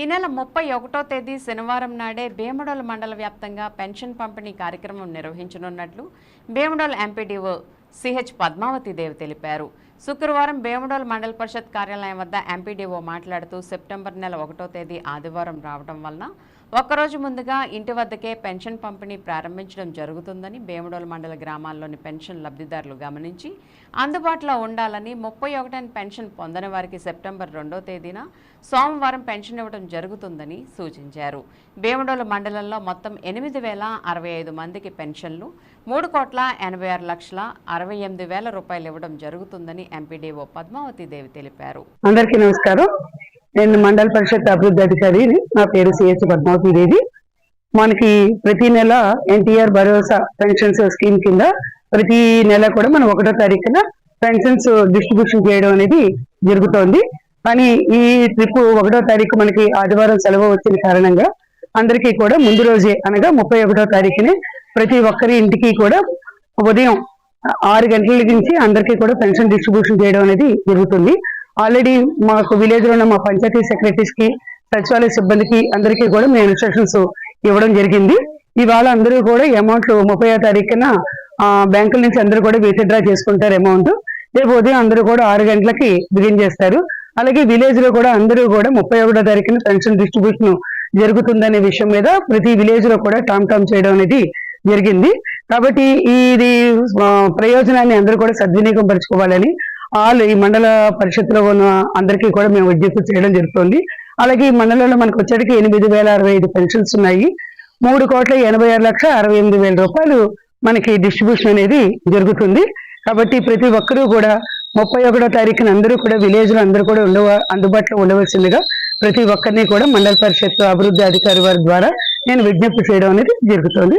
ఈ నెల ముప్పై ఒకటో తేదీ శనివారం నాడే భీమడోల్ మండల వ్యాప్తంగా పెన్షన్ పంపిణీ కార్యక్రమం నిర్వహించనున్నట్లు భీమడోల్ ఎంపీడీఓ సిహెచ్ పద్మావతి దేవి తెలిపారు. శుక్రవారం భీమడోల్ మండల పరిషత్ కార్యాలయం వద్ద ఎంపీడీఓ మాట్లాడుతూ సెప్టెంబర్ నెల ఒకటో తేదీ ఆదివారం రావడం వలన ఒక్కరోజు ముందుగా ఇంటి వద్దకే పెన్షన్ పంపిణీ ప్రారంభించడం జరుగుతుందని భీమడోల్ మండల గ్రామాల్లోని పెన్షన్ లబ్ధిదారులు గమనించి అందుబాటులో ఉండాలని ముప్పై ఒకటిన పెన్షన్ పొందని వారికి సెప్టెంబర్ రెండో తేదీన సోమవారం పెన్షన్ ఇవ్వడం జరుగుతుందని సూచించారు. భీమడోలు మండలంలో మొత్తం ఎనిమిది వేల అరవై ఐదు మందికి పెన్షన్లు మూడు కోట్ల ఎనభై ఆరు లక్షల అరవై ఎనిమిది వేల రూపాయలు ఇవ్వడం జరుగుతుందని ఎంపీడీఓ పద్మావతి దేవి తెలిపారు. అందరికీ నమస్కారం. నేను మండల పరిషత్ అభివృద్ధి అధికారిని. నా పేరు సిహెచ్ పద్మావతి దేవి మనకి ప్రతి నెల ఎన్టీఆర్ భరోసా పెన్షన్స్ స్కీమ్ కింద ప్రతి నెల కూడా మనం ఒకటో తారీఖున పెన్షన్స్ డిస్ట్రిబ్యూషన్ చేయడం అనేది జరుగుతోంది. కానీ ఈ ట్రిప్ ఒకటో తారీఖు మనకి ఆదివారం సెలవు వచ్చిన కారణంగా అందరికీ కూడా ముందు రోజే అనగా ముప్పై ఒకటో తారీఖునే ప్రతి ఒక్కరి ఇంటికి కూడా ఉదయం ఆరు గంటల నుంచి అందరికీ కూడా పెన్షన్ డిస్ట్రిబ్యూషన్ చేయడం అనేది జరుగుతుంది. ఆల్రెడీ మాకు విలేజ్లో ఉన్న మా పంచాయతీ సెక్రటరీస్కి సచివాలయ సిబ్బందికి అందరికీ కూడా మేము ఇన్స్ట్రక్షన్స్ ఇవ్వడం జరిగింది. ఇవాళ అందరూ కూడా అమౌంట్లు ముప్పై తారీఖున బ్యాంకుల నుంచి అందరూ కూడా విత్డ్రా చేసుకుంటారు అమౌంట్ రేపు ఉదయం అందరూ కూడా ఆరు గంటలకి బిగిన్ చేస్తారు. అలాగే విలేజ్లో కూడా అందరూ కూడా ముప్పై ఒకటో తారీఖున పెన్షన్ డిస్ట్రిబ్యూషన్ జరుగుతుందనే విషయం మీద ప్రతి విలేజ్లో కూడా టామ్ టామ్ చేయడం అనేది జరిగింది. కాబట్టి ఇది ప్రయోజనాన్ని అందరూ కూడా సద్వినియోగం పరచుకోవాలని ఆల్ ఈ మండల పరిషత్లో ఉన్న అందరికీ కూడా మేము విజ్ఞప్తి చేయడం జరుగుతుంది. అలాగే ఈ మండలంలో మనకు వచ్చేటికి ఎనిమిది వేల అరవై ఐదు పెన్షన్స్ ఉన్నాయి. మూడు కోట్ల ఎనభై ఆరు లక్షల అరవై ఎనిమిది వేల రూపాయలు మనకి డిస్ట్రిబ్యూషన్ అనేది జరుగుతుంది. కాబట్టి ప్రతి ఒక్కరూ కూడా ముప్పై ఒకటో తారీఖున అందరూ కూడా విలేజ్లో అందరూ కూడా ఉండవ అందుబాటులో ఉండవలసిందిగా ప్రతి ఒక్కరిని కూడా మండల పరిషత్ అభివృద్ధి అధికారి వారి ద్వారా నేను విజ్ఞప్తి చేయడం అనేది జరుగుతుంది.